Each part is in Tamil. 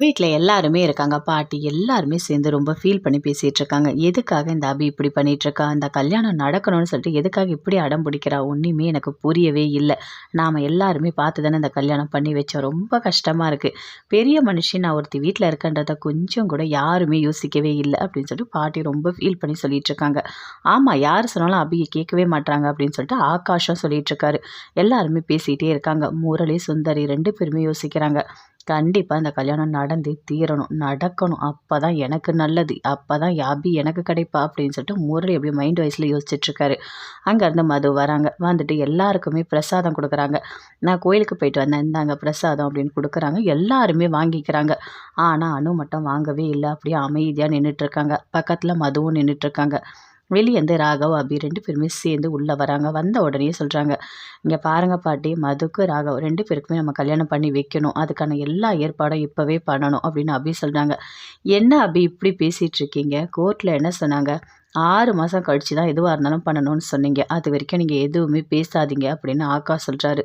வீட்டில் எல்லாருமே இருக்காங்க. பாட்டி எல்லாருமே சேர்ந்து ரொம்ப ஃபீல் பண்ணி பேசிகிட்டு இருக்காங்க. எதுக்காக இந்த அபி இப்படி பண்ணிகிட்ருக்கா இந்த கல்யாணம் நடக்கணும்னு சொல்லிட்டு எதுக்காக இப்படி அடம் பிடிக்கிறா? ஒன்றுமே எனக்கு புரியவே இல்லை. நாம் எல்லாருமே பார்த்து தானே இந்த கல்யாணம் பண்ணி வச்சோம். ரொம்ப கஷ்டமாக இருக்குது பெரிய மனுஷன் நான் ஒருத்தி வீட்டில் இருக்கன்றத கொஞ்சம் கூட யாருமே யோசிக்கவே இல்லை அப்படின்னு சொல்லிட்டு பாட்டி ரொம்ப ஃபீல் பண்ணி சொல்லிட்டு இருக்காங்க. ஆமாம் யார் சொன்னாலும் அபியை கேட்கவே மாட்டாங்க அப்படின்னு சொல்லிட்டு ஆகாஷம் சொல்லிட்டு இருக்காரு. எல்லாருமே பேசிகிட்டே இருக்காங்க. முரளி சுந்தரி ரெண்டு பேருமே யோசிக்கிறாங்க. கண்டிப்பாக இந்த கல்யாணம் நடந்து தீரணும் நடக்கணும். அப்போ தான் எனக்கு நல்லது. அப்போ தான் யாபி எனக்கு கிடைப்பா அப்படின்னு சொல்லிட்டு முரளி அப்படியே மைண்ட் வைஸில் யோசிச்சுட்ருக்காரு அங்கேருந்து மது வராங்க. வந்துட்டு எல்லாருக்குமே பிரசாதம் கொடுக்குறாங்க. நான் கோயிலுக்கு போயிட்டு வந்தேன். இந்தாங்க பிரசாதம் அப்படின்னு கொடுக்குறாங்க. எல்லாருமே வாங்கிக்கிறாங்க. ஆனால் அணு மட்டும் வாங்கவே இல்லை. அப்படியே அமைதியாக நின்றுட்டுருக்காங்க பக்கத்தில் மதுவும் நின்றுட்டுருக்காங்க வெளியேந்து ராகவ் அபி ரெண்டு பேருமே சேர்ந்து உள்ளே வராங்க. வந்த உடனே சொல்கிறாங்க இங்கே பாருங்கள் பாட்டி மதுக்கு ராகவ் ரெண்டு பேருக்குமே நம்ம கல்யாணம் பண்ணி வைக்கணும். அதுக்கான எல்லா ஏற்பாடும் இப்போவே பண்ணணும். அப்படின்னு அபி சொல்கிறாங்க என்ன அபி இப்படி பேசிகிட்ருக்கீங்க கோர்ட்டில் என்ன சொன்னாங்க? ஆறு மாதம் கழித்து தான் எதுவாக இருந்தாலும் பண்ணணும்னு சொன்னீங்க. அது வரைக்கும் நீங்கள் எதுவுமே பேசாதீங்க அப்படின்னு ஆக்கா சொல்கிறாரு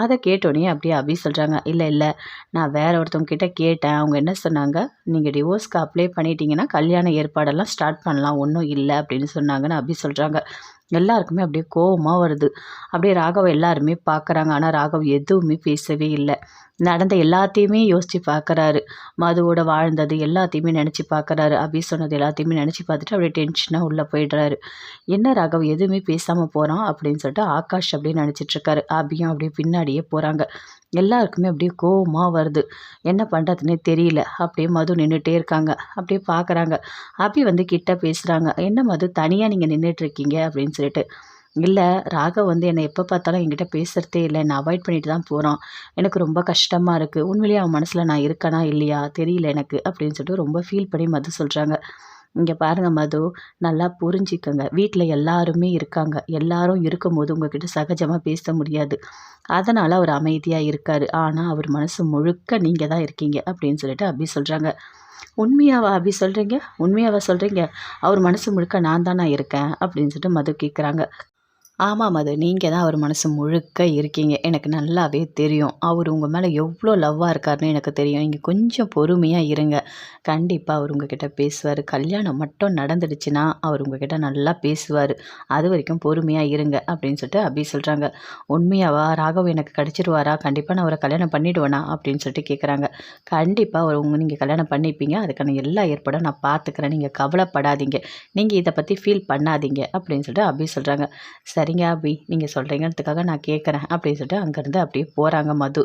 அதை கேட்டோடனே அப்படியே அபி சொல்கிறாங்க இல்லை இல்லை நான் வேற ஒருத்தவங்க கிட்டே கேட்டேன். அவங்க என்ன சொன்னாங்க? நீங்கள் டிவோர்ஸ்க்கு அப்ளை பண்ணிட்டீங்கன்னா கல்யாண ஏற்பாடெல்லாம் ஸ்டார்ட் பண்ணலாம். ஒன்றும் இல்லை அப்படின்னு சொன்னாங்கன்னு அபி சொல்கிறாங்க எல்லாருக்குமே அப்படியே கோபமாக வருது. அப்படியே ராகவ் எல்லாருமே பார்க்குறாங்க ஆனால் ராகவ் எதுவுமே பேசவே இல்லை. நடந்த எல்லாத்தையுமே யோசித்து பார்க்குறாரு மதுவோட வாழ்ந்தது எல்லாத்தையுமே நினச்சி பார்க்குறாரு அபி சொன்னது எல்லாத்தையுமே நினச்சி பார்த்துட்டு அப்படியே டென்ஷனாக உள்ளே போயிடுறாரு. என்ன ராகவ் எதுவுமே பேசாமல் போகிறான் அப்படின்னு சொல்லிட்டு ஆகாஷ் அப்படியே நினச்சிட்ருக்காரு அபியும் அப்படியே பின்னாடியே போகிறாங்க எல்லாருக்குமே அப்படியே கோபமாக வருது. என்ன பண்ணுறதுனே தெரியல. அப்படியே மது நின்றுட்டே இருக்காங்க. அப்படியே பார்க்குறாங்க அபி வந்து கிட்ட பேசுகிறாங்க என்ன மது தனியாக நீங்கள் நின்றுட்டுருக்கீங்க அப்படின்னு சொல்லிட்டு. இல்லை ராகவ் வந்து என்னை எப்போ பார்த்தாலும் என்கிட்ட பேசுகிறதே இல்லை. என்னை அவாய்ட் பண்ணிட்டு தான் போகிறான் எனக்கு ரொம்ப கஷ்டமாக இருக்குது உண்மையிலேயே அவன் மனசில் நான் இருக்கேனா இல்லையா? தெரியல எனக்கு அப்படின்னு சொல்லிட்டு ரொம்ப ஃபீல் பண்ணி மது சொல்கிறாங்க இங்கே பாருங்கள் மது நல்லா புரிஞ்சிக்கங்க. வீட்டில் எல்லாருமே இருக்காங்க. எல்லாரும் இருக்கும்போது உங்ககிட்ட சகஜமாக பேச முடியாது. அதனால் அவர் அமைதியாக இருக்கார். ஆனால் அவர் மனசு முழுக்க நீங்கள் தான் இருக்கீங்க அப்படின்னு சொல்லிட்டு அப்படி சொல்கிறாங்க உண்மையாவா அப்படி சொல்கிறீங்க உண்மையாவா சொல்கிறீங்க அவர் மனசு முழுக்க நான் தான் நான் இருக்கேன் அப்படின்னு சொல்லிட்டு மது கேட்குறாங்க ஆமாம் அது நீங்கள் தான் அவர் மனசு முழுக்க இருக்கீங்க. எனக்கு நல்லாவே தெரியும். அவர் உங்கள் மேலே எவ்வளோ லவ்வாக இருக்காருன்னு எனக்கு தெரியும். நீங்கள் கொஞ்சம் பொறுமையாக இருங்க. கண்டிப்பாக அவர் உங்ககிட்ட பேசுவார். கல்யாணம் மட்டும் நடந்துடுச்சுன்னா அவர் உங்ககிட்ட நல்லா பேசுவார். அது வரைக்கும் பொறுமையாக இருங்க அப்படின்னு சொல்லிட்டு அப்படி சொல்கிறாங்க உண்மையாவா? ராகவ் எனக்கு கிடச்சிருவாரா? கண்டிப்பாக நான் அவரை கல்யாணம் பண்ணிவிடுவேனா அப்படின்னு சொல்லிட்டு கேட்குறாங்க கண்டிப்பாக அவர் உங்கள் நீங்கள் கல்யாணம் பண்ணிப்பீங்க. அதுக்கான எல்லா ஏற்பாடும் நான் பார்த்துக்கிறேன் நீங்கள் கவலைப்படாதீங்க. நீங்கள் இதை பற்றி ஃபீல் பண்ணாதீங்க அப்படின்னு சொல்லிட்டு அப்படி சொல்கிறாங்க சரி சரிங்க அபி. நீங்கள் சொல்கிறீங்கிறதுக்காக நான் கேட்குறேன் அப்படின்னு சொல்லிட்டு அங்கேருந்து அப்படியே போகிறாங்க மது.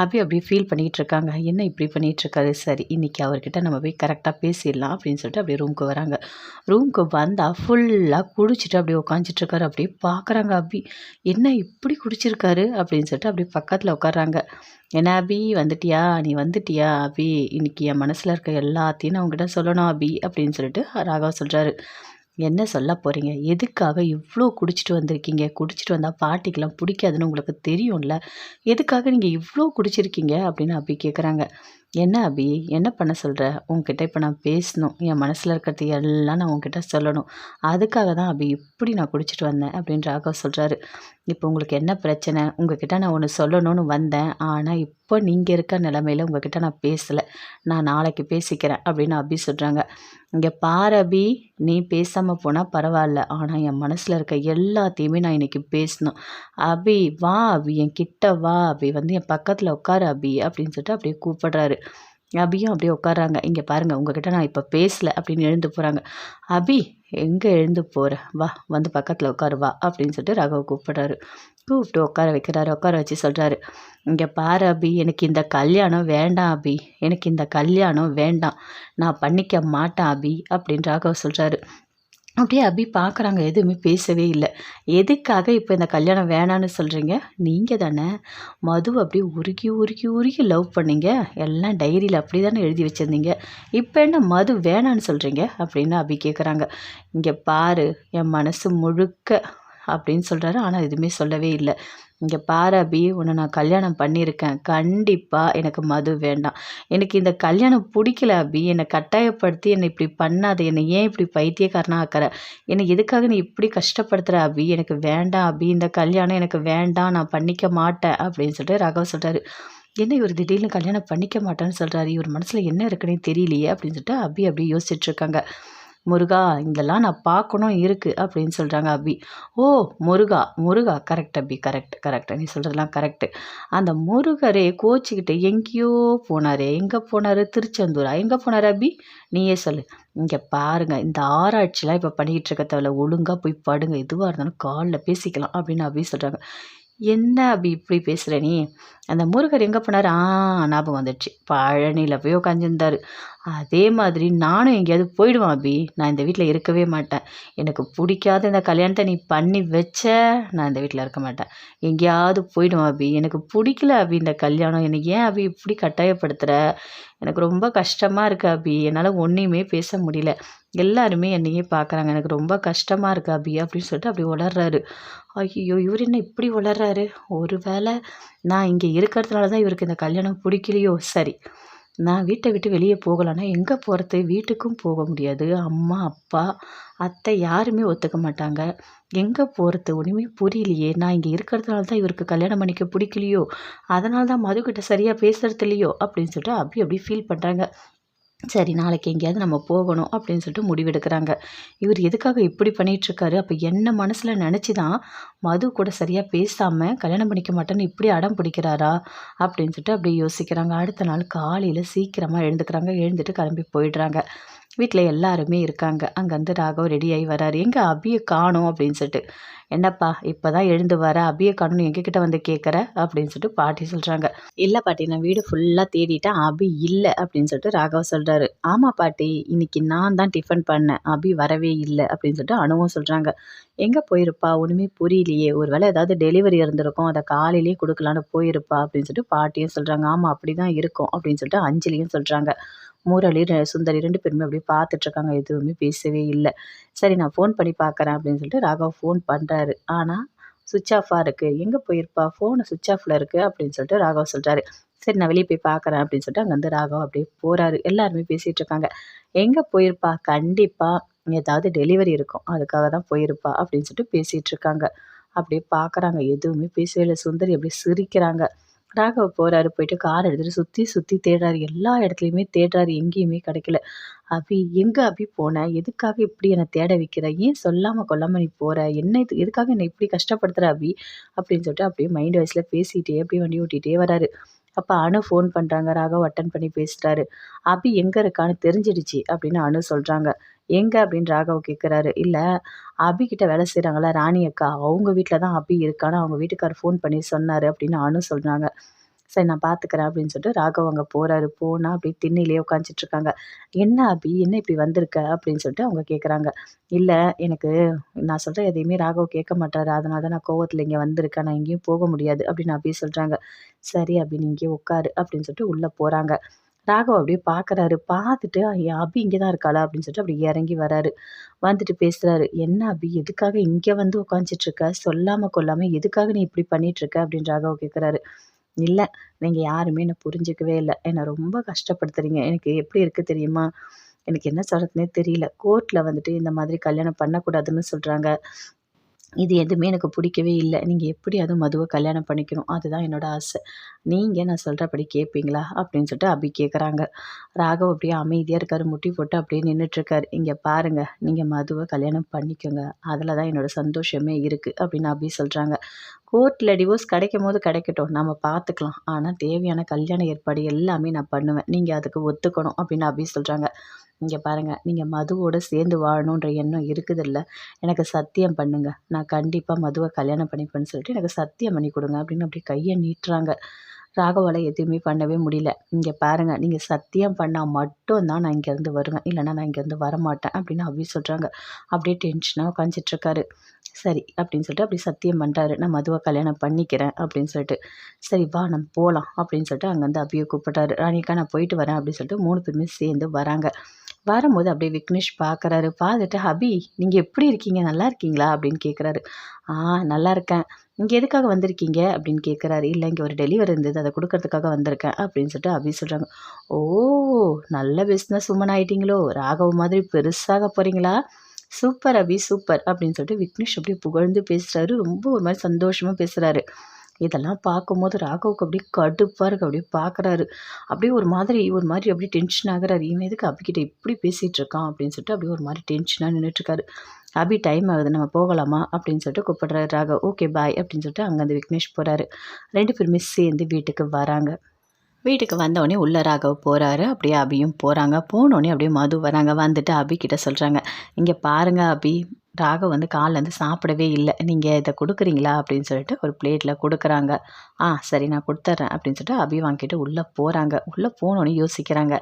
அபி அப்படியே ஃபீல் பண்ணிகிட்டு இருக்காங்க என்ன இப்படி பண்ணிகிட்ருக்காரு சரி இன்றைக்கி அவர்கிட்ட நம்ம போய் கரெக்டாக பேசிடலாம் அப்படின்னு சொல்லிட்டு அப்படியே ரூமுக்கு வராங்க. ரூமுக்கு வந்தால் ஃபுல்லாக குடிச்சிட்டு அப்படியே உட்காந்துட்ருக்காரு அப்படியே பார்க்குறாங்க அபி. என்ன இப்படி குடிச்சிருக்காரு? அப்படின்னு சொல்லிட்டு அப்படியே பக்கத்தில் உட்காறாங்க என்ன அபி வந்துட்டியா? நீ வந்துட்டியா அபி? இன்னைக்கு என் மனசில் இருக்க எல்லாத்தையும் நான் உங்ககிட்ட சொல்லணும் அபி அப்படின்னு சொல்லிட்டு ராகவா சொல்கிறாரு என்ன சொல்ல போகிறீங்க எதுக்காக இவ்வளோ குடிச்சிட்டு வந்திருக்கீங்க? குடிச்சிட்டு வந்தால் பாட்டிக்கெலாம் பிடிக்காதுன்னு உங்களுக்கு தெரியும்ல? எதுக்காக நீங்கள் இவ்வளோ குடிச்சிருக்கீங்க? அப்படின்னு அப்படி கேட்குறாங்க என்ன அபி? என்ன பண்ண சொல்கிற உங்ககிட்ட இப்போ நான் பேசணும். என் மனசில் இருக்கிறது எல்லாம் நான் உங்ககிட்ட சொல்லணும். அதுக்காக தான் அபி இப்படி நான் குடிச்சிட்டு வந்தேன் அப்படின்னு ராகவ் சொல்கிறாரு இப்போ உங்களுக்கு என்ன பிரச்சனை? உங்ககிட்ட நான் ஒன்று சொல்லணும்னு வந்தேன். ஆனால் இப்போ நீங்கள் இருக்க நிலமையில் உங்ககிட்ட நான் பேசலை. நான் நாளைக்கு பேசிக்கிறேன் அப்படின்னு அபி சொல்கிறாங்க இங்கே பார் அபி நீ பேசாமல் போனால் பரவாயில்ல. ஆனால் என் மனசில் இருக்க எல்லாத்தையுமே நான் இன்றைக்கி பேசணும். அபி வா அபி என் கிட்ட வா அபி. வந்து என் பக்கத்தில் உட்காரு அபி அப்படின்னு சொல்லிட்டு அப்படியே கூப்பிடுறாரு. அபியும் அப்படியே உட்காராங்க இங்கே பாருங்கள் உங்ககிட்ட நான் இப்போ பேசலை அப்படின்னு எழுந்து போகிறாங்க அபி எங்கே எழுந்து போகிற வா வந்து பக்கத்தில் உட்காரு வா அப்படின்னு சொல்லிட்டு ராகவ் கூப்பிட்றாரு. கூப்பிட்டு உட்கார வைக்கிறாரு. உட்கார வச்சு சொல்கிறாரு இங்கே பாரு அபி எனக்கு இந்த கல்யாணம் வேண்டாம் அபி. எனக்கு இந்த கல்யாணம் வேண்டாம். நான் பண்ணிக்க மாட்டேன் அபி அப்படின்னு ராகவ் சொல்கிறாரு அப்படியே அபி பார்க்குறாங்க எதுவுமே பேசவே இல்லை. எதுக்காக இப்போ இந்த கல்யாணம் வேணான்னு சொல்கிறீங்க நீங்கள் தானே. மது அப்படியே உருகி உருகி உருகி லவ் பண்ணீங்க. எல்லாம் டைரியில் அப்படி தானே எழுதி வச்சுருந்தீங்க. இப்போ என்ன மது வேணான்னு சொல்கிறீங்க அப்படின்னு அபி கேட்குறாங்க இங்கே பாரு என் மனசு முழுக்க அப்படின்னு சொல்கிறாரு ஆனால் எதுவுமே சொல்லவே இல்லை. இங்கே பாரு அபி உன்னை நான் கல்யாணம் பண்ணியிருக்கேன். கண்டிப்பாக எனக்கு மது வேண்டாம். எனக்கு இந்த கல்யாணம் பிடிக்கல அபி. என்னை கட்டாயப்படுத்தி என்னை இப்படி பண்ணாத. என்னை ஏன் இப்படி பைத்தியக்காரனாக ஆக்கிற? என்னை எதுக்காக நீ இப்படி கஷ்டப்படுத்துகிற அபி? எனக்கு வேண்டாம் அபி. இந்த கல்யாணம் எனக்கு வேண்டாம். நான் பண்ணிக்க மாட்டேன். அப்படின்னு சொல்லிட்டு ராகவ் சொல்கிறாரு என்ன இவர் திடீர்னு கல்யாணம் பண்ணிக்க மாட்டேன்னு சொல்கிறாரு இவர் மனசில் என்ன இருக்குன்னே தெரியலையே அப்படின்னு சொல்லிட்டு அபி அப்படியே யோசிச்சுட்ருக்காங்க முருகா இதெல்லாம் நான் பார்க்கணும் இருக்குது அப்படின்னு சொல்கிறாங்க அபி. ஓ Muruga Muruga correct Abhi correct correct நீ சொல்கிறதெல்லாம் கரெக்டு அந்த முருகரே கோச்சிக்கிட்டு எங்கேயோ போனார். எங்கே போனார்? திருச்செந்தூரா? எங்கே போனார் அபி? நீயே சொல்லு. இங்கே பாருங்கள் இந்த ஆராய்ச்சிலாம் இப்போ பண்ணிக்கிட்டு இருக்க தேவையில்ல ஒழுங்காக போய் படுங்க. எதுவாக இருந்தாலும் காலில் பேசிக்கலாம் அப்படின்னு அபி சொல்கிறாங்க என்ன அபி இப்படி பேசுகிற நீ? அந்த முருகர் எங்கே போனார்? ஆ ஞாபகம் வந்துடுச்சு பழனியில் போய் உட்காந்துருந்தார் அதே மாதிரி நானும் எங்கேயாவது போயிடுவேன் அபி. நான் இந்த வீட்டில் இருக்கவே மாட்டேன். எனக்கு பிடிக்காத இந்த கல்யாணத்தை நீ பண்ணி வச்ச நான் இந்த வீட்டில் இருக்க மாட்டேன். எங்கேயாவது போயிடுவேன் அபி. எனக்கு பிடிக்கல அபி இந்த கல்யாணம். எனக்கு ஏன் அபி இப்படி கட்டாயப்படுத்துகிற எனக்கு ரொம்ப கஷ்டமாக இருக்குது அபி. என்னால் ஒன்றையுமே பேச முடியல. எல்லாருமே என்னையே பார்க்குறாங்க எனக்கு ரொம்ப கஷ்டமாக இருக்குது அபி அப்படின்னு சொல்லிட்டு அப்படி உளர்றாரு. ஐயோ இவர் என்ன இப்படி உளர்றாரு? ஒரு வேளை நான் இங்கே இருக்கிறதுனால தான் இவருக்கு இந்த கல்யாணம் பிடிக்கலையோ? சரி. நான் வீட்டை விட்டு வெளியே போகலான்னா எங்கே போகிறது வீட்டுக்கும் போக முடியாது. அம்மா அப்பா அத்தை யாருமே ஒத்துக்க மாட்டாங்க. எங்கே போகிறது ஒன்றுமே புரியலையே. நான் இங்கே இருக்கிறதுனால தான் இவருக்கு கல்யாணம் பண்ணிக்க பிடிக்கலையோ? அதனால தான் மதுக்கிட்ட சரியாக பேசுறது இல்லையோ அப்படின்னு சொல்லிட்டு அப்படி அப்படி ஃபீல் பண்ணுறாங்க சரி நாளைக்கு எங்கேயாவது நம்ம போகணும் அப்படின்னு சொல்லிட்டு முடிவெடுக்கிறாங்க. இவர் எதுக்காக இப்படி பண்ணிகிட்ருக்காரு அப்போ என்ன மனசில் நினச்சி தான் மது கூட சரியாக பேசாமல் கல்யாணம் பண்ணிக்க மாட்டேன்னு இப்படி அடம் பிடிக்கிறாரா? அப்படின்னு சொல்லிட்டு அப்படியே யோசிக்கிறாங்க. அடுத்த நாள் காலையில் சீக்கிரமாக எழுந்துக்கிறாங்க. எழுந்துட்டு கிளம்பி போயிடுறாங்க. வீட்டில் எல்லாருமே இருக்காங்க. அங்கேருந்து ராகவ் ரெடி ஆகி வராரு. எங்கே அபியை காணும் அப்படின்னு சொல்லிட்டு. என்னப்பா இப்போ தான் எழுந்து வர அபியை காணும்னு எங்ககிட்ட வந்து கேட்குற அப்படின்னு சொல்லிட்டு பாட்டி சொல்கிறாங்க இல்லை பாட்டி நான் வீடு ஃபுல்லாக தேடிட்டேன். அபி இல்லை அப்படின்னு சொல்லிட்டு ராகவ் சொல்கிறாரு ஆமாம் பாட்டி இன்னைக்கு நான் தான் டிஃபன் பண்ணேன். அபி வரவே இல்லை அப்படின்னு சொல்லிட்டு அணுவும் சொல்கிறாங்க எங்கே போயிருப்பா? ஒன்றுமே புரியலையே. ஒரு வேளை ஏதாவது டெலிவரி இருந்திருக்கும். அதை காலையிலேயே கொடுக்கலான்னு போயிருப்பா அப்படின்னு சொல்லிட்டு பாட்டியும் சொல்கிறாங்க ஆமாம் அப்படி தான் இருக்கும் அப்படின்னு சொல்லிட்டு அஞ்சலியும் சொல்கிறாங்க முரளி சுந்தரி ரெண்டு பேருமே அப்படியே பார்த்துட்ருக்காங்க. எதுவுமே பேசவே இல்லை. சரி நான் ஃபோன் பண்ணி பார்க்குறேன் அப்படின்னு சொல்லிட்டு ராகவ் ஃபோன் பண்ணுறாரு ஆனால் சுவிட்ச் ஆஃபாக இருக்குது எங்கே போயிருப்பா? ஃபோனு சுவிட்ச் ஆஃபில் இருக்குது அப்படின்னு சொல்லிட்டு ராகவ் சொல்கிறாரு சரி நான் வெளியே போய் பார்க்குறேன். அப்படின்னு சொல்லிட்டு அங்கேருந்து ராகவ் அப்படியே போகிறாரு எல்லாருமே பேசிகிட்டு இருக்காங்க. எங்கே போயிருப்பா? கண்டிப்பாக ஏதாவது டெலிவரி இருக்கும். அதுக்காக தான் போயிருப்பா. அப்படின்னு சொல்லிட்டு பேசிகிட்டு இருக்காங்க. அப்படியே பார்க்குறாங்க. எதுவுமே பேசவே இல்லை. சுந்தரி அப்படியே சிரிக்கிறாங்க. ராகவ் போகிறாரு போயிட்டு கார் எடுத்துகிட்டு சுற்றி சுற்றி தேடுறாரு. எல்லா இடத்துலையுமே தேடுறாரு எங்கேயுமே கிடைக்கல. அபி எங்கே அபி போன? எதுக்காக இப்படி என்னை தேட வைக்கிற? ஏன் சொல்லாமல் கொல்லாமல் நீ போகிற என்ன இது? எதுக்காக என்னை இப்படி கஷ்டப்படுத்துகிற அபி? அப்படின்னு சொல்லிட்டு அப்படியே மைண்ட் வைஸில் பேசிகிட்டே அப்படியே வண்டி ஓட்டிகிட்டே வராரு. அப்போ அனு ஃபோன் பண்ணுறாங்க ராகவ் அட்டன் பண்ணி பேசுகிறாரு அபி எங்கே இருக்கான்னு தெரிஞ்சிடுச்சு அப்படின்னு அனு சொல்கிறாங்க எங்கே அப்படின்னு ராகவ் கேட்குறாரு இல்லை அபிக்கிட்ட வேலை செய்கிறாங்களா ராணி அக்கா அவங்க வீட்டில் தான் அபி இருக்கான்னு அவங்க வீட்டுக்கார் ஃபோன் பண்ணி சொன்னார் அப்படின்னு அனு சொல்கிறாங்க சரி நான் பார்த்துக்கிறேன் அப்படின்னு சொல்லிட்டு ராகவ் அங்கே போகிறாரு போனால் அப்படி உட்காந்துட்டு உட்காந்துட்ருக்காங்க என்ன அபி என்ன இப்படி வந்திருக்க அப்படின்னு சொல்லிட்டு அவங்க கேட்குறாங்க இல்லை எனக்கு நான் சொல்கிற எதையுமே ராகவ் கேட்க மாட்டார். அதனால தான் நான் கோவத்தில் இங்கே வந்திருக்கேன். நான் எங்கேயும் போக முடியாது அப்படின்னு அபி சொல்கிறாங்க சரி அப்படின்னு இங்கேயே இங்கே உட்காரு அப்படின்னு சொல்லிட்டு உள்ளே போகிறாங்க ராகவ் அப்படியே பார்க்குறாரு பார்த்துட்டு ஐயா அபி இங்கே தான் இருக்காளா? அப்படின்னு சொல்லிட்டு அப்படி இறங்கி வராரு. வந்துட்டு பேசுகிறாரு என்ன அபி? எதுக்காக இங்கே வந்து உட்காந்துட்ருக்க சொல்லாமல் கொல்லாமல் எதுக்காக நீ இப்படி பண்ணிகிட்ருக்க அப்படின்னு ராகவ் கேட்குறாரு இல்லை நீங்கள் யாருமே என்னை புரிஞ்சிக்கவே இல்லை. என்னை ரொம்ப கஷ்டப்படுத்துறீங்க. எனக்கு எப்படி இருக்குது தெரியுமா? எனக்கு என்ன சொல்கிறதுனே தெரியல. கோர்ட்டில் வந்துட்டு இந்த மாதிரி கல்யாணம் பண்ணக்கூடாதுன்னு சொல்கிறாங்க இது எதுவுமே எனக்கு பிடிக்கவே இல்லை. நீங்கள் எப்படியாவது மதுவை கல்யாணம் பண்ணிக்கணும்? அதுதான் என்னோடய ஆசை. நீங்கள் நான் சொல்கிறபடி கேட்பீங்களா அப்படின்னு சொல்லிட்டு அபி கேட்குறாங்க ராகவ் அப்படியே அமைதியாக இருக்கார். முட்டி போட்டு அப்படியே நின்றுட்டுருக்காரு இங்கே பாருங்கள் நீங்கள் மதுவை கல்யாணம் பண்ணிக்கோங்க. அதில் தான் என்னோடய சந்தோஷமே இருக்குது அப்படின்னு அபி சொல்கிறாங்க கோர்ட்டில் டிவோர்ஸ் கிடைக்கும் போது கிடைக்கட்டும். நம்ம பார்த்துக்கலாம் ஆனால் தேவையான கல்யாண ஏற்பாடு எல்லாமே நான் பண்ணுவேன். நீங்கள் அதுக்கு ஒத்துக்கணும் அப்படின்னு அபி சொல்கிறாங்க இங்கே பாருங்கள் நீங்கள் மதுவோடு சேர்ந்து வாழணுன்ற எண்ணம் இருக்குது இல்லை எனக்கு சத்தியம் பண்ணுங்கள் நான் கண்டிப்பாக மதுவை கல்யாணம் பண்ணிப்பேன்னு சொல்லிட்டு எனக்கு சத்தியம் பண்ணி கொடுங்க அப்படின்னு அப்படி கையை நீட்டுறாங்க. ராகவால் எதுவுமே பண்ணவே முடியல. இங்கே பாருங்கள் நீங்கள் சத்தியம் பண்ணால் மட்டும் தான் நான் இங்கேருந்து வருவேன். இல்லைனா நான் இங்கேருந்து வரமாட்டேன் அப்படின்னு அபி சொல்கிறாங்க அப்படியே டென்ஷனாக உட்காந்துட்ருக்காரு சரி அப்படின்னு சொல்லிட்டு அப்படி சத்தியம் பண்ணுறாரு நான் மதுவை கல்யாணம் பண்ணிக்கிறேன் அப்படின்னு சொல்லிட்டு. சரி வா நம்ம போகலாம் அப்படின்னு சொல்லிட்டு அங்கேருந்து அபியை கூப்பிட்டாரு ராணிக்கா நான் போயிட்டு வரேன் அப்படின்னு சொல்லிட்டு மூணு பேருமே சேர்ந்து வராங்க. வரும்போது அப்படியே விக்னேஷ் பார்க்குறாரு பார்த்துட்டு ஹபி நீங்கள் எப்படி இருக்கீங்க? நல்லா இருக்கீங்களா? அப்படின்னு கேட்குறாரு ஆ நல்லா இருக்கேன். இங்கே எதுக்காக வந்திருக்கீங்க? அப்படின்னு கேட்குறாரு இல்லை இங்கே ஒரு டெலிவரி இருந்தது. அதை கொடுக்கறதுக்காக வந்திருக்கேன். அப்படின்னு சொல்லிட்டு அபி சொல்கிறாங்க ஓ நல்ல பிஸ்னஸ் உமன் ஆகிட்டீங்களோ ராகவ் மாதிரி பெருசாக போகிறீங்களா சூப்பர் அபி சூப்பர். அப்படின்னு சொல்லிட்டு விக்னேஷ் அப்படியே புகழ்ந்து பேசுகிறாரு ரொம்ப ஒரு மாதிரி சந்தோஷமாக பேசுகிறாரு இதெல்லாம் பார்க்கும்போது ராகவுக்கு அப்படியே கடுப்பாக இருக்குது அப்படியே பார்க்குறாரு. அப்படியே ஒரு மாதிரி ஒரு மாதிரி அப்படியே டென்ஷன் ஆகிறாரு. இவன் எதுக்கு அபிக்கிட்ட இப்படி பேசிகிட்டு இருக்கான்? அப்படின்னு சொல்லிட்டு அப்படியே ஒரு மாதிரி டென்ஷனாக நின்றுட்டுருக்காரு அபி டைம் ஆகுது. நம்ம போகலாமா? அப்படின்னு சொல்லிட்டு கூப்பிடுறாரு ராகவ். ஓகே பாய் அப்படின்னு சொல்லிட்டு அங்கேருந்து விக்னேஷ் போகிறாரு ரெண்டு பேருமே சேர்ந்து வீட்டுக்கு வராங்க. வீட்டுக்கு வந்தோடனே உள்ள ராகவ் போகிறாரு அப்படியே அபியும் போகிறாங்க போனோடனே அப்படியே மது வராங்க. வந்துட்டு அபி கிட்ட சொல்கிறாங்க இங்கே பாருங்க அபி. ராகவ் வந்து காலிலேருந்து சாப்பிடவே இல்லை. நீங்கள் இதை கொடுக்குறீங்களா? அப்படின்னு சொல்லிட்டு ஒரு பிளேட்டில் கொடுக்குறாங்க. ஆ சரி நான் கொடுத்துட்றேன் அப்படின்னு சொல்லிட்டு அபி வாங்கிட்டு உள்ளே போகிறாங்க உள்ளே போனோன்னு யோசிக்கிறாங்க.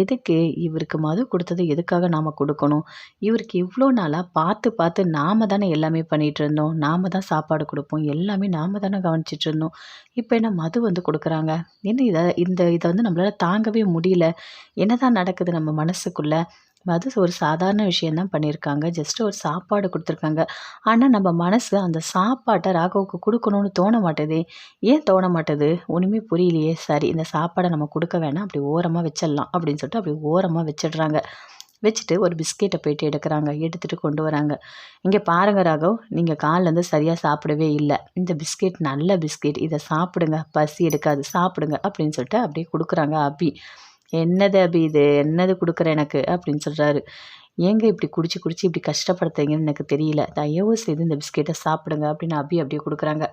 எதுக்கு இவருக்கு மது கொடுத்தது? எதுக்காக நாம் கொடுக்கணும்? இவருக்கு இவ்வளோ நாளாக பார்த்து பார்த்து நாம் தானே எல்லாமே பண்ணிகிட்டு இருந்தோம். நாம் தான் சாப்பாடு கொடுப்போம். எல்லாமே நாம் தானே கவனிச்சிட்டு இருந்தோம். இப்போ என்ன மது வந்து கொடுக்குறாங்க? என்ன இதை இந்த இதை வந்து நம்மளால் தாங்கவே முடியல. என்ன தான் நடக்குது நம்ம மனசுக்குள்ளே? அது ஒரு சாதாரண விஷயந்தான் பண்ணியிருக்காங்க ஜஸ்ட் ஒரு சாப்பாடு கொடுத்துருக்காங்க. ஆனால் நம்ம மனசு அந்த சாப்பாட்டை ராகவுக்கு கொடுக்கணும்னு தோண மாட்டேது. ஏன் தோண மாட்டேது? ஒன்றுமே புரியலையே. சரி இந்த சாப்பாடை நம்ம கொடுக்க வேணாம். அப்படி ஓரமாக வச்சிடலாம் அப்படின்னு சொல்லிட்டு அப்படி ஓரமாக வச்சிடுறாங்க. வச்சுட்டு ஒரு பிஸ்கெட்டை போயிட்டு எடுக்கிறாங்க. எடுத்துகிட்டு கொண்டு வராங்க. இங்கே பாருங்க ராகவ் நீங்கள் காலிலேருந்து சரியாக சாப்பிடவே இல்லை. இந்த பிஸ்கெட் நல்ல பிஸ்கெட். இதை சாப்பிடுங்க. பசி எடுக்காது. சாப்பிடுங்க அப்படின்னு சொல்லிட்டு அப்படியே கொடுக்குறாங்க அபி. என்னது அபி இது? என்னது கொடுக்குற எனக்கு? அப்படின்னு சொல்கிறாரு ஏங்க இப்படி குடிச்சு குடிச்சு இப்படி கஷ்டப்படுத்துறீங்கன்னு எனக்கு தெரியல. தயவு செய்து இந்த பிஸ்கெட்டை சாப்பிடுங்க அப்படின்னு அபி அப்படியே கொடுக்குறாங்க.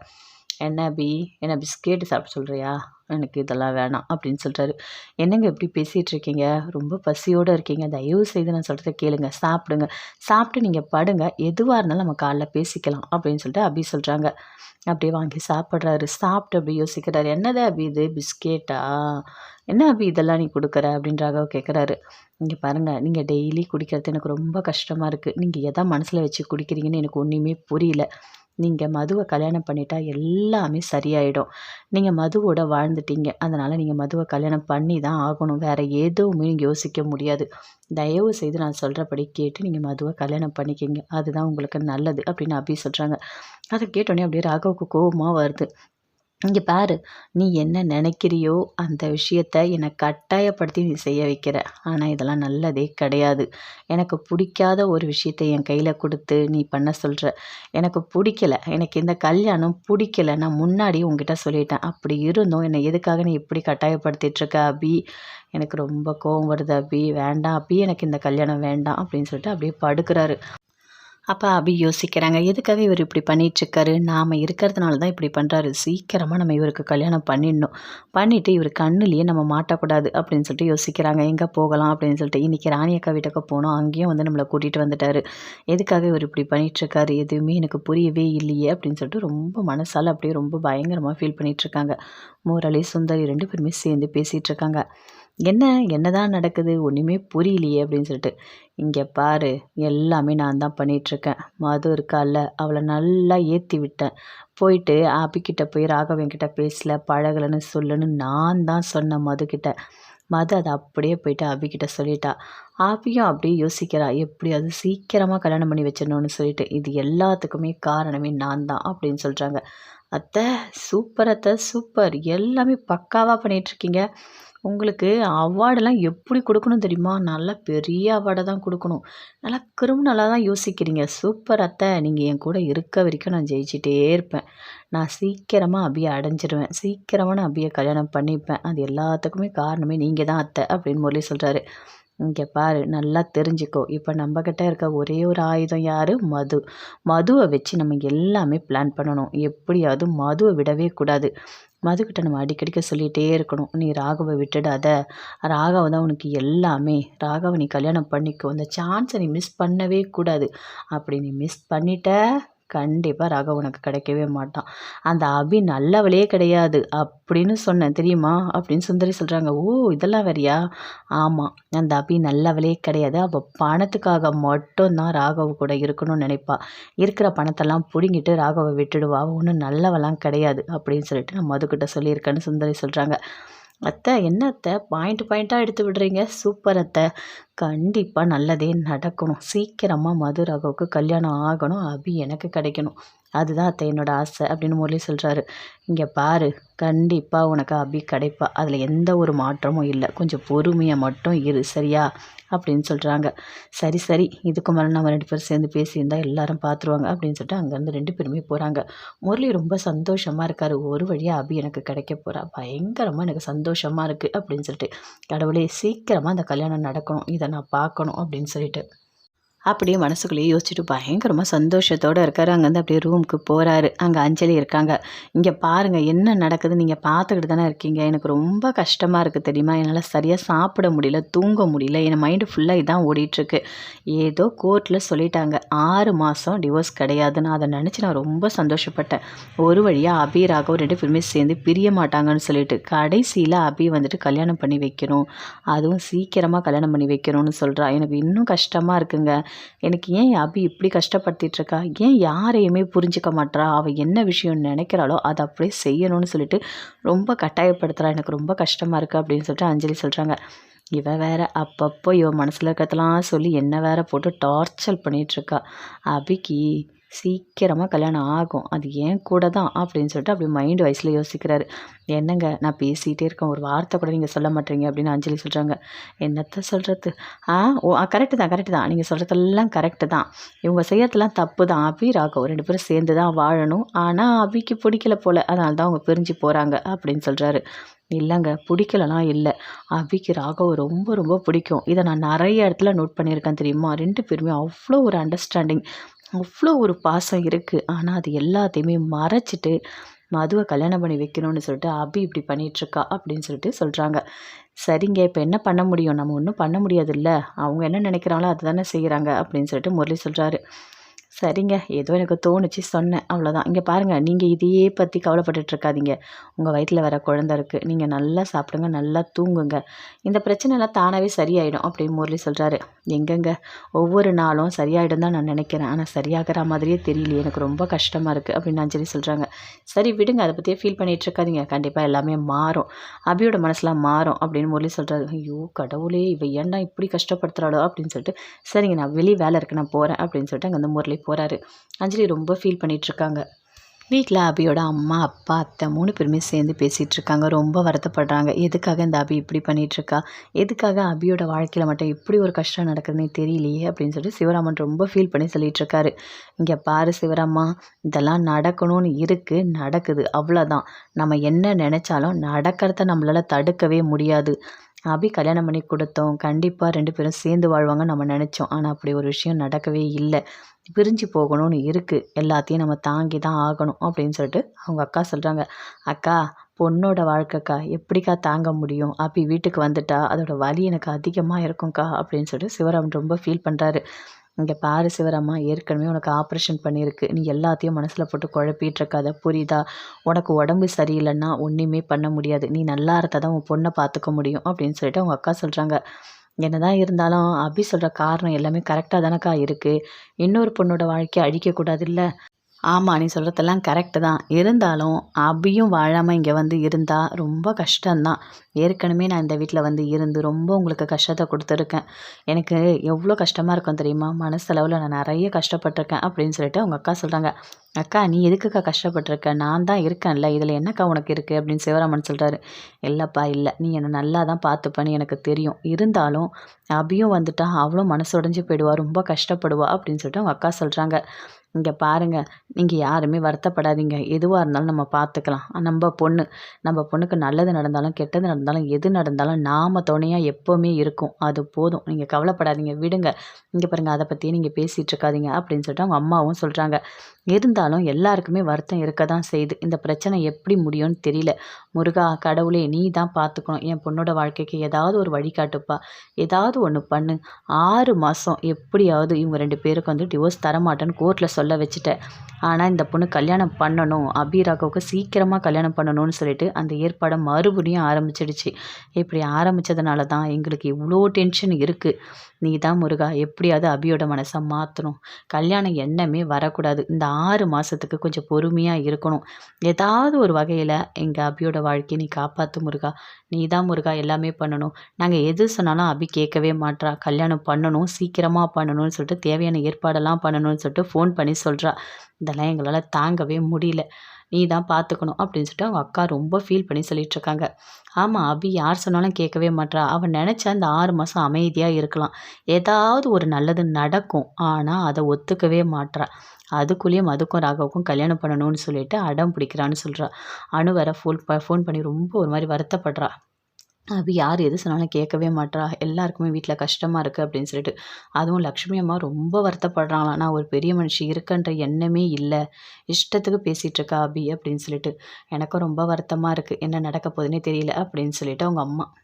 என்ன அபி? என்ன பிஸ்கெட்டு சாப்பிட சொல்கிறியா எனக்கு இதெல்லாம் வேணாம் அப்படின்னு சொல்கிறாரு என்னங்க இப்படி பேசிகிட்டு இருக்கீங்க? ரொம்ப பசியோடு இருக்கீங்க. தயவு செய்து நான் சொல்கிறத கேளுங்க. சாப்பிடுங்க. சாப்பிட்டு நீங்கள் படுங்க. எதுவாக இருந்தாலும் நம்ம காலைல பேசிக்கலாம் அப்படின்னு சொல்லிட்டு அபி சொல்கிறாங்க அப்படியே வாங்கி சாப்பிட்றாரு. சாப்பிட்டு அப்படி யோசிக்கிறாரு. என்னது அபி இது? பிஸ்கெட்டா? என்ன அபி இதெல்லாம் நீ கொடுக்குற? அப்படின்றாக கேட்குறாரு இங்கே பாருங்கள் நீங்கள் டெய்லி குடிக்கிறது எனக்கு ரொம்ப கஷ்டமாக இருக்குது நீங்கள் எதை மனசில் வச்சு குடிக்கிறீங்கன்னு எனக்கு ஒன்றுமே புரியல. நீங்கள் மதுவை கல்யாணம் பண்ணிட்டா எல்லாமே சரியாயிடும். நீங்கள் மதுவோட வாழ்ந்துட்டீங்க. அதனால் நீங்கள் மதுவை கல்யாணம் பண்ணி தான் ஆகணும். வேறு எதுவுமே நீங்கள் யோசிக்க முடியாது. தயவு செய்து நான் சொல்கிறபடி கேட்டு நீங்கள் மதுவை கல்யாணம் பண்ணிக்கிங்க. அதுதான் உங்களுக்கு நல்லது அப்படின்னு அபி சொல்கிறாங்க அதை கேட்டோடனே அப்படியே ராகவுக்கு கோபமாக வருது. இங்கே பாரு நீ என்ன நினைக்கிறியோ அந்த விஷயத்த என்னை கட்டாயப்படுத்தி நீ செய்ய வைக்கிற. ஆனால் இதெல்லாம் நல்லதே கிடையாது. எனக்கு பிடிக்காத ஒரு விஷயத்த என் கையில் கொடுத்து நீ பண்ண சொல்கிற எனக்கு பிடிக்கல. எனக்கு இந்த கல்யாணம் பிடிக்கல நான் முன்னாடி உங்ககிட்ட சொல்லிட்டேன். அப்படி இருந்தும். என்னை எதுக்காக நீ இப்படி கட்டாயப்படுத்திகிட்ருக்க அபி? எனக்கு ரொம்ப கோவம் வருது அபி. வேண்டாம் அபி எனக்கு இந்த கல்யாணம் வேண்டாம் அப்படின்னு சொல்லிட்டு அப்படியே படுக்கிறாரு. அப்போ அபி யோசிக்கிறாங்க எதுக்காக இவர் இப்படி பண்ணிகிட்ருக்காரு நாம் இருக்கிறதுனால தான் இப்படி பண்ணுறாரு சீக்கிரமாக நம்ம இவருக்கு கல்யாணம் பண்ணிடணும். பண்ணிவிட்டு இவர் கண்ணுலேயே நம்ம மாட்டக்கூடாது அப்படின்னு சொல்லிட்டு யோசிக்கிறாங்க. எங்கே போகலாம்? அப்படின்னு சொல்லிட்டு. இன்றைக்கி ராணி அக்கா வீட்டுக்கு போனோம். அங்கேயும் வந்து நம்மளை கூட்டிகிட்டு வந்துட்டார். எதுக்காக இவர் இப்படி பண்ணிகிட்ருக்காரு எதுவுமே எனக்கு புரியவே இல்லையே அப்படின்னு சொல்லிட்டு ரொம்ப மனசால் அப்படியே ரொம்ப பயங்கரமாக ஃபீல் பண்ணிகிட்ருக்காங்க முரளி சுந்தரி ரெண்டு பேருமே சேர்ந்து பேசிகிட்ருக்காங்க என்ன? என்ன தான் நடக்குது? ஒன்றுமே புரியலையே அப்படின்னு சொல்லிட்டு. இங்கே பாரு எல்லாமே நான் தான் பண்ணிகிட்ருக்கேன் மது இருக்கால அவளை நல்லா ஏற்றி விட்டேன். போயிட்டு ஆப்பிக்கிட்ட போய் ராகவன்கிட்ட பேசல பழகலைன்னு சொல்லுன்னு நான் தான் சொன்னேன் மதுக்கிட்ட மது அதை அப்படியே போயிட்டு அபிக்கிட்ட சொல்லிட்டா. ஆபியும் அப்படியே யோசிக்கிறா எப்படியாவது சீக்கிரமாக கல்யாணம் பண்ணி வச்சிடணும்னு சொல்லிட்டு. இது எல்லாத்துக்குமே காரணமே நான் தான் அப்படின்னு சொல்கிறாங்க அத்தை சூப்பர் அத்தை சூப்பர். எல்லாமே பக்காவாக பண்ணிகிட்ருக்கீங்க உங்களுக்கு அவார்டெல்லாம் எப்படி கொடுக்கணும் தெரியுமா? நல்லா பெரிய அவார்டை தான் கொடுக்கணும். நல்லா கிரிமினலாக தான் யோசிக்கிறீங்க. சூப்பர் அத்தை. நீங்கள் என் கூட இருக்க வரைக்கும் நான் ஜெயிச்சிட்டே இருப்பேன். நான் சீக்கிரமாக அபியை அடைஞ்சிடுவேன் சீக்கிரமாக நான் அபியை கல்யாணம் பண்ணிப்பேன். அது எல்லாத்துக்குமே காரணமே நீங்கள் தான் அத்தை அப்படின்னு முரளி சொல்கிறாரு இங்கே பாரு நல்லா தெரிஞ்சுக்கோ. இப்போ நம்மக்கிட்ட இருக்க ஒரே ஒரு ஆயுதம் யார்? மது. மதுவை வச்சு நம்ம எல்லாமே பிளான் பண்ணணும். எப்படியாவது மதுவை விடவே கூடாது. மதுக்கிட்ட நம்ம அடிக்கடிக்க சொல்லிகிட்டே இருக்கணும். நீ ராகவை விட்டுடாத. ராகவை தான் உனக்கு எல்லாமே. ராகவை நீ கல்யாணம் பண்ணிக்கோ. அந்த சான்ஸை நீ மிஸ் பண்ணவே கூடாது. அப்படி நீ மிஸ் பண்ணிட்ட கண்டிப்பாக ராகவ் உனக்கு கிடைக்கவே மாட்டான். அந்த அபி நல்லவளே கிடையாது அப்படின்னு சொன்னேன். தெரியுமா? அப்படின்னு சுந்தரி சொல்கிறாங்க ஓ இதெல்லாம் வேறியா? ஆமாம் அந்த அபி நல்லவளே கிடையாது. அவள் பணத்துக்காக மட்டும்தான் ராகவ் கூட இருக்கணும்னு நினைப்பா. இருக்கிற பணத்தெல்லாம் பிடுங்கிட்டு ராகவை விட்டுடுவா. ஒன்றும் நல்லவெல்லாம் கிடையாது அப்படின்னு சொல்லிட்டு நான் மதுக்கிட்ட சொல்லியிருக்கேன்னு சுந்தரி சொல்கிறாங்க அத்தை என்ன அத்தை? பாயிண்ட் பாயிண்ட்டாக எடுத்து விடுறீங்க. சூப்பர் அத்தை. கண்டிப்பாக நல்லதே நடக்கணும். சீக்கிரமாக மதுரகவுக்கு கல்யாணம் ஆகணும். அபி எனக்கு கிடைக்கணும். அதுதான் அத்தை என்னோடய ஆசை அப்படின்னு முரளி சொல்கிறாரு இங்கே பாரு கண்டிப்பாக உனக்கு அபி கிடைப்பா. அதில் எந்த ஒரு மாற்றமும் இல்லை. கொஞ்சம் பொறுமையாக மட்டும் இரு சரியா? அப்படின்னு சொல்கிறாங்க சரி சரி இதுக்கு மேலே நம்ம ரெண்டு பேரும் சேர்ந்து பேசியிருந்தால் எல்லாரும் பார்த்துருவாங்க அப்படின்னு சொல்லிட்டு அங்கேருந்து ரெண்டு பேருமே போகிறாங்க முரளி ரொம்ப சந்தோஷமாக இருக்கார். ஒரு வழியாக அபி எனக்கு கிடைக்க போகிறா பயங்கரமாக எனக்கு சந்தோஷமாக இருக்குது அப்படின்னு சொல்லிட்டு. கடவுளே சீக்கிரமாக அந்த கல்யாணம் நடக்கணும். இதை நான் பார்க்கணும் அப்படின்னு சொல்லிட்டு. அப்படியே மனசுக்குள்ளேயே யோசிச்சுட்டு பயங்கரமாக சந்தோஷத்தோடு இருக்காரு. அங்கேருந்து அப்படியே ரூமுக்கு போகிறாரு அங்கே அஞ்சலி இருக்காங்க. இங்கே பாருங்கள் என்ன நடக்குது? நீங்கள் பார்த்துக்கிட்டு தானே இருக்கீங்க. எனக்கு ரொம்ப கஷ்டமாக இருக்குது தெரியுமா? என்னால் சரியாக சாப்பிட முடியல தூங்க முடியல. என் மைண்டு ஃபுல்லாக இதான் ஓடிட்டுருக்கு. ஏதோ கோர்ட்டில் சொல்லிட்டாங்க. ஆறு மாதம் டிவோர்ஸ் கிடையாதுன்னு அதை நினச்சி நான் ரொம்ப சந்தோஷப்பட்டேன். ஒரு வழியாக அபி ராகவ் ரெண்டு பேருமே சேர்ந்து பிரிய மாட்டாங்கன்னு சொல்லிட்டு கடைசியில் அபி வந்துட்டு கல்யாணம் பண்ணி வைக்கணும். அதுவும் சீக்கிரமாக கல்யாணம் பண்ணி வைக்கணும்னு சொல்கிறா எனக்கு இன்னும் கஷ்டமாக இருக்குங்க. எனக்கு ஏன் அபி இப்படி கஷ்டப்படுத்திகிட்ருக்கா ஏன் யாரையுமே புரிஞ்சிக்க மாட்றா? அவள் என்ன விஷயம் நினைக்கிறாளோ அதை அப்படியே செய்யணும்னு சொல்லிட்டு ரொம்ப கட்டாயப்படுத்துகிறா எனக்கு ரொம்ப கஷ்டமாக இருக்குது அப்படின்னு சொல்லிட்டு அஞ்சலி சொல்கிறாங்க இவ வேற அப்பப்போ இவ மனசில் இருக்கிறதெல்லாம் சொல்லி என்ன வேற போட்டு டார்ச்சர் பண்ணிகிட்ருக்கா அபிக்கு சீக்கிரமாக கல்யாணம் ஆகும். அது ஏன் கூட தான் அப்படின்னு சொல்லிட்டு அப்படி மைண்ட் வயசில் யோசிக்கிறாரு. என்னங்க? நான் பேசிகிட்டே இருக்கேன். ஒரு வார்த்தை கூட நீங்கள் சொல்ல மாட்டீங்க அப்படின்னு அஞ்சலி சொல்கிறாங்க என்னத்த சொல்கிறது ஆ ஓ கரெக்டு தான் கரெக்டு தான். நீங்கள் சொல்கிறதெல்லாம் கரெக்டு தான். இவங்க செய்யறதுலாம் தப்பு தான் அபி ராகவ் ரெண்டு பேரும் சேர்ந்து தான் வாழணும். ஆனால் அபிக்கு பிடிக்கல போல். அதனால தான் அவங்க பிரிஞ்சு போகிறாங்க அப்படின்னு சொல்கிறாரு இல்லைங்க பிடிக்கலலாம் இல்லை. அபிக்கு ராகவ் ரொம்ப ரொம்ப பிடிக்கும். இதை நான் நிறைய இடத்துல நோட் பண்ணியிருக்கேன் தெரியுமா? ரெண்டு பேருமே அவ்வளோ ஒரு அண்டர்ஸ்டாண்டிங் அவ்வளோ ஒரு பாசம் இருக்குது ஆனால் அது எல்லாத்தையுமே மறைச்சிட்டு மதுவை கல்யாணம் பண்ணி வைக்கணும்னு சொல்லிட்டு அபி இப்படி பண்ணிகிட்ருக்கா அப்படின்னு சொல்லிட்டு சொல்கிறாங்க சரிங்க இப்போ என்ன பண்ண முடியும்? நம்ம ஒன்றும் பண்ண முடியாதுல்ல. அவங்க என்ன நினைக்கிறாங்களோ அதுதானே செய்கிறாங்க அப்படின்னு சொல்லிட்டு முரளி சொல்கிறாரு சரிங்க. ஏதோ எனக்கு தோணுச்சு சொன்னேன். அவ்வளோதான் இங்கே பாருங்கள் நீங்கள் இதையே பற்றி கவலைப்பட்டுட்ருக்காதீங்க. உங்கள் வயிற்றில் வர குழந்த இருக்குது நீங்கள் நல்லா சாப்பிடுங்க நல்லா தூங்குங்க. இந்த பிரச்சனைலாம் தானாகவே சரியாயிடும் அப்படின்னு முரளி சொல்கிறாரு எங்கெங்க? ஒவ்வொரு நாளும் சரியாயிடும் தான் நான் நினைக்கிறேன். ஆனால் சரியாகிற மாதிரியே தெரியலையே. எனக்கு ரொம்ப கஷ்டமாக இருக்குது அப்படின்னு அஞ்சலி சொல்கிறாங்க சரி விடுங்க. அதை பற்றியே ஃபீல் பண்ணிகிட்டு இருக்காதிங்க கண்டிப்பாக எல்லாமே மாறும். அபியோட மனசுலாம் மாறும் அப்படின்னு முரளி சொல்கிறாரு ஐயோ கடவுளே இவ ஏன்டா இப்படி கஷ்டப்படுத்துகிறாளோ அப்படின்னு சொல்லிட்டு சரிங்க நான் வெளியே வேலை இருக்கு நான் போகிறேன் அப்படின்னு சொல்லிட்டு அங்கே வந்து முரளி போகிறாரு அஞ்சலி ரொம்ப ஃபீல் பண்ணிகிட்ருக்காங்க வீட்டில் அபியோட அம்மா அப்பா அத்தை மூணு பேருமே சேர்ந்து பேசிகிட்டு இருக்காங்க ரொம்ப வருத்தப்படுறாங்க. எதுக்காக இந்த அபி இப்படி பண்ணிகிட்ருக்கா எதுக்காக அபியோட வாழ்க்கையில் மட்டும் இப்படி ஒரு கஷ்டம் நடக்குதுன்னே தெரியலையே அப்படின்னு சொல்லிட்டு சிவராமன் ரொம்ப ஃபீல் பண்ணி சொல்லிகிட்ருக்காரு இங்கே பாரு சிவராமா இதெல்லாம் நடக்கணும்னு இருக்குது நடக்குது அவ்வளோதான் நம்ம என்ன நினச்சாலும் நடக்கிறத நம்மளால் தடுக்கவே முடியாது. அபி கல்யாணம் பண்ணி கொடுத்தோம். கண்டிப்பாக ரெண்டு பேரும் சேர்ந்து வாழ்வாங்க நம்ம நினச்சோம். ஆனால் அப்படி ஒரு விஷயம் நடக்கவே இல்லை. பிரிஞ்சு போகணும்னு இருக்குது எல்லாத்தையும் நம்ம தாங்கி தான் ஆகணும் அப்படின்னு சொல்லிட்டு அவங்க அக்கா சொல்கிறாங்க அக்கா பொண்ணோட வாழ்க்கைக்கா எப்படிக்கா தாங்க முடியும்? அப்படி வீட்டுக்கு வந்துட்டா அதோடய வலி எனக்கு அதிகமாக இருக்கும்க்கா அப்படின்னு சொல்லிட்டு சிவராம் ரொம்ப ஃபீல் பண்ணுறாரு இங்கே பாரு சிவராமா ஏற்கனவே உனக்கு ஆப்ரேஷன் பண்ணியிருக்கு. நீ எல்லாத்தையும் மனசில் போட்டு குழப்பிட்டு இருக்காத. புரியுதா? உனக்கு உடம்பு சரியில்லைன்னா ஒன்றுமே பண்ண முடியாது. நீ நல்லா இருந்தால் தான் உன் பொண்ணை பார்த்துக்க முடியும் அப்படின்னு சொல்லிட்டு அவங்க அக்கா சொல்கிறாங்க என்னதான் இருந்தாலும் அபி சொல்கிற காரணம் எல்லாமே கரெக்டாக தானக்கா இருக்குது இன்னொரு பொண்ணோட வாழ்க்கையை அழிக்கக்கூடாதுல்ல? ஆமாம் நீ சொல்கிறதெல்லாம் கரெக்டு தான். இருந்தாலும் அபியும் வாழாமல் இங்கே வந்து இருந்தால் ரொம்ப கஷ்டம்தான். ஏற்கனவே நான் இந்த வீட்டில் வந்து இருந்து ரொம்ப உங்களுக்கு கஷ்டத்தை கொடுத்துருக்கேன். எனக்கு எவ்வளோ கஷ்டமாக இருக்கும் தெரியுமா? மனசளவில் நான் நிறைய கஷ்டப்பட்டிருக்கேன் அப்படின்னு சொல்லிட்டு அவங்க அக்கா சொல்கிறாங்க அக்கா நீ எதுக்குக்கா கஷ்டப்பட்டிருக்க? நான் தான் இருக்கேன்ல. இதில் என்னக்கா உனக்கு இருக்குது அப்படின்னு சிவராமன் சொல்கிறாரு இல்லைப்பா இல்லை. நீ என்னை நல்லா தான் பார்த்துப்பேன்னு எனக்கு தெரியும். இருந்தாலும் அபியும் வந்துட்டா அவ்வளோ மனசு உடஞ்சி போயிடுவா. ரொம்ப கஷ்டப்படுவா. அப்படின்னு சொல்லிட்டு அவங்க அக்கா சொல்கிறாங்க இங்கே பாருங்கள் நீங்கள் யாருமே வருத்தப்படாதீங்க. எதுவாக இருந்தாலும் நம்ம பார்த்துக்கலாம் நம்ம பொண்ணு நம்ம பொண்ணுக்கு நல்லது நடந்தாலும் கெட்டது நடந்தாலும் எது நடந்தாலும் நாம் துணையாக எப்போவுமே இருக்கும். அது போதும். நீங்கள் கவலைப்படாதீங்க. விடுங்க. இங்கே பாருங்கள் அதை பற்றியே நீங்கள் பேசிகிட்டு இருக்காதீங்க அப்படின்னு சொல்லிட்டு அவங்க அம்மாவும் சொல்கிறாங்க இருந்தாலும் எல்லாருக்குமே வருத்தம் இருக்க தான் செய்யுது. இந்த பிரச்சனை எப்படி முடியும்னு தெரியல. முருகா கடவுளே நீ தான் பார்த்துக்கணும் என் பொண்ணோட வாழ்க்கைக்கு ஏதாவது ஒரு வழிகாட்டுப்பா ஏதாவது ஒன்று பண்ணு. ஆறு மாதம் எப்படியாவது இவங்க ரெண்டு பேருக்கு வந்து டிவோர்ஸ் தரமாட்டேன்னு கோர்ட்டில் சொல்ல வச்சுட்டேன். ஆனால் இந்த பொண்ணு கல்யாணம் பண்ணணும். அபிராகவுக்கு சீக்கிரமாக கல்யாணம் பண்ணணும்னு சொல்லிட்டு அந்த ஏற்பாடை மறுபடியும் ஆரம்பிச்சிடுச்சு. இப்படி ஆரம்பித்ததுனால தான் எங்களுக்கு இவ்வளோ டென்ஷன் இருக்குது நீ தான் முருகா எப்படியாவது அபியோட மனசை மாற்றணும் கல்யாணம் எண்ணமே வரக்கூடாது. இந்த ஆறு மாதத்துக்கு கொஞ்சம் பொறுமையாக இருக்கணும். ஏதாவது ஒரு வகையில் எங்கள் அபியோட வாழ்க்கையை நீ காப்பாற்று முருகா. நீ தான் முருகா எல்லாமே பண்ணணும். நாங்கள் எது சொன்னாலும் அபி கேட்கவே மாட்றா. கல்யாணம் பண்ணணும் சீக்கிரமாக பண்ணணும்னு சொல்லிட்டு தேவையான ஏற்பாடெல்லாம் பண்ணணும்னு சொல்லிட்டு ஃபோன் பண்ணி சொல்கிறா இதெல்லாம் எங்களால் தாங்கவே முடியல. நீ தான் பார்த்துக்கணும் அப்படின்னு சொல்லிட்டு அவங்க அக்கா ரொம்ப ஃபீல் பண்ணி சொல்லிட்டு இருக்காங்க ஆமாம் அபி யார் சொன்னாலும் கேட்கவே மாட்டா அவன் நினச்சா இந்த ஆறு மாதம் அமைதியாக இருக்கலாம். ஏதாவது ஒரு நல்லது நடக்கும். ஆனால் அதை ஒத்துக்கவே மாட்டா அதுக்குள்ளேயும் மதுக்கும் ராகவுக்கும் கல்யாணம் பண்ணணும்னு சொல்லிட்டு அடம் பிடிக்கிறான்னு சொல்கிறா அணு வேற ஃபோன் ஃபோன் பண்ணி ரொம்ப ஒரு மாதிரி வருத்தப்படுறா. அபி யார் எது சொன்னாலும் கேட்கவே மாட்றா. எல்லாருக்குமே வீட்டில் கஷ்டமாக இருக்குது அப்படின்னு சொல்லிட்டு. அதுவும் லக்ஷ்மி அம்மா ரொம்ப வருத்தப்படுறாங்களாம் நான் ஒரு பெரிய மனுஷி இருக்கன்ற எண்ணமே இல்லை. இஷ்டத்துக்கு பேசிகிட்டு இருக்கா அபி? அப்படின்னு சொல்லிட்டு. எனக்கும் ரொம்ப வருத்தமாக இருக்குது என்ன நடக்க போகுதுன்னே தெரியல. அப்படின்னு சொல்லிட்டு அவங்க அம்மா